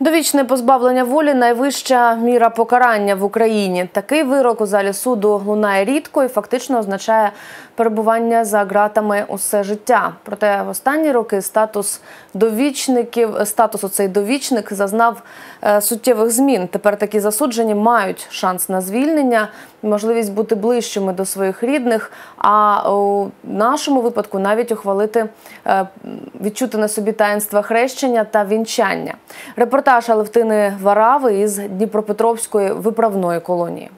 Довічне позбавлення волі найвища міра покарання в Україні. Такий вирок у залі суду лунає рідко і фактично означає перебування за ґратами усе життя. Проте в останні роки статус довічників, статус оцей довічник зазнав е, суттєвих змін. Тепер такі засуджені мають шанс на звільнення, можливість бути ближчими до своїх рідних. А у нашому випадку навіть ухвалити е, відчути на собі таїнства хрещення та вінчання. Репортаж Алевтини Варави із Дніпропетровської виправної колонії.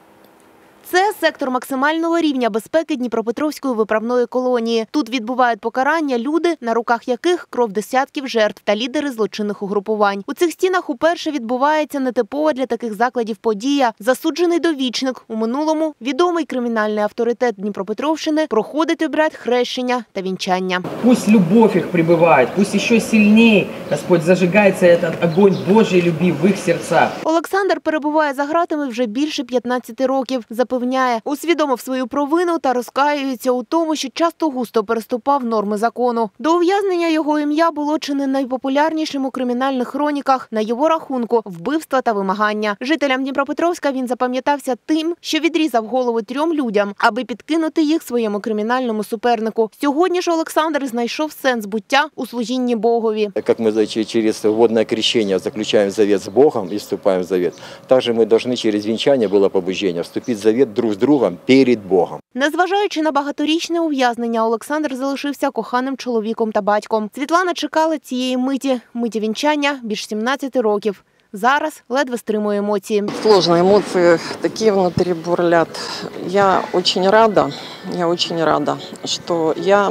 Це сектор максимального рівня безпеки Дніпропетровської виправної колонії. Тут відбувають покарання люди, на руках яких кров десятків жертв та лідери злочинних угрупувань. У цих стінах уперше відбувається нетипова для таких закладів подія. Засуджений довічник у минулому відомий кримінальний авторитет Дніпропетровщини проходить обряд хрещення та вінчання. Пусть любовь их пребывает, пусть еще сильнее Господь зажигается этот огонь Божьей любви в их сердцах. Олександр перебуває за ґратами вже більше 15 років Запевняє, усвідомив свою провину та розкаюється у тому, що часто густо переступав норми закону. До ув'язнення його ім'я було чи не найпопулярнішим у кримінальних хроніках на його рахунку вбивства та вимагання. Жителям Дніпропетровська він запам'ятався тим, що відрізав голови трьом людям, аби підкинути їх своєму кримінальному супернику. Сьогодні ж Олександр знайшов сенс буття у служінні Богові. Как мы за- че- через водное крещение заключаем завет с Богом и вступаем в завет, также мы должны через венчание было побуждение вступить в завет друг с другом перед Богом. Незважаючи на багаторічне ув'язнення, Олександр залишився коханим чоловіком та батьком. Світлана чекала цієї миті, миті вінчання більш 17 років. Зараз ледве стримує емоції. Сложні емоції, такі внутрі бурлят. Я очень рада, я очень рада, що я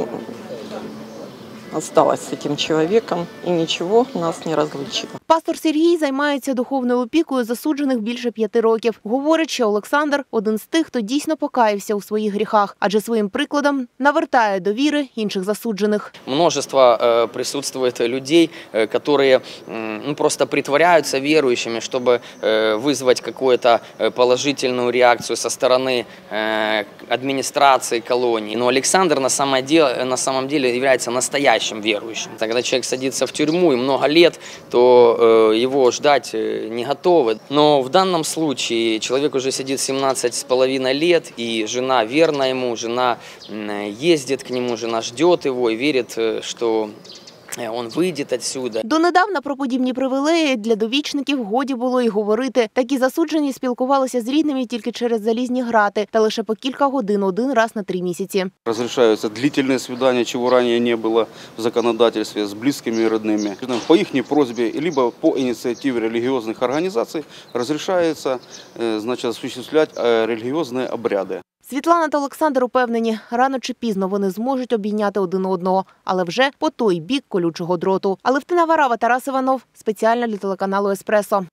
осталась с этим человеком и ничего нас не разлучило. Пастор Сергій займається духовною опікою засуджених більше п'яти років. Говорить, що Олександр один з тих, хто дійсно покаявся у своїх гріхах, адже своїм прикладом навертає до віри інших засуджених. Множество э, присутствует людей, э, которые м, ну, просто притворяются верующими, чтобы э, вызвать какую-то э, положительную реакцию со стороны э, администрации колонии. Но Александр на самом деле, на самом деле является настоящим верующим. Когда человек садится в тюрьму и много лет, то э, его ждать э, не готовы. Но в данном случае человек уже сидит 17 с половиной лет, и жена верна ему, жена ездит к нему, жена ждет его и верит, э, что он выйдет отсюда. Донедавна про подібні привілеї для довічників годі було й говорити. Такі засуджені спілкувалися з рідними тільки через залізні грати та лише по кілька годин один раз на три місяці. Разрешаются длительные свидания, чего ранее не было в законодательстве с близкими и родными. По их просьбе, либо по инициативе религиозных организаций разрешается э, значит, осуществлять э, религиозные обряды. Світлана та Олександр упевнені, рано чи пізно вони зможуть обійняти один одного, але вже по той бік колючого дроту. Алевтина Варава, Тарас Іванов, спеціально для телеканалу Еспресо.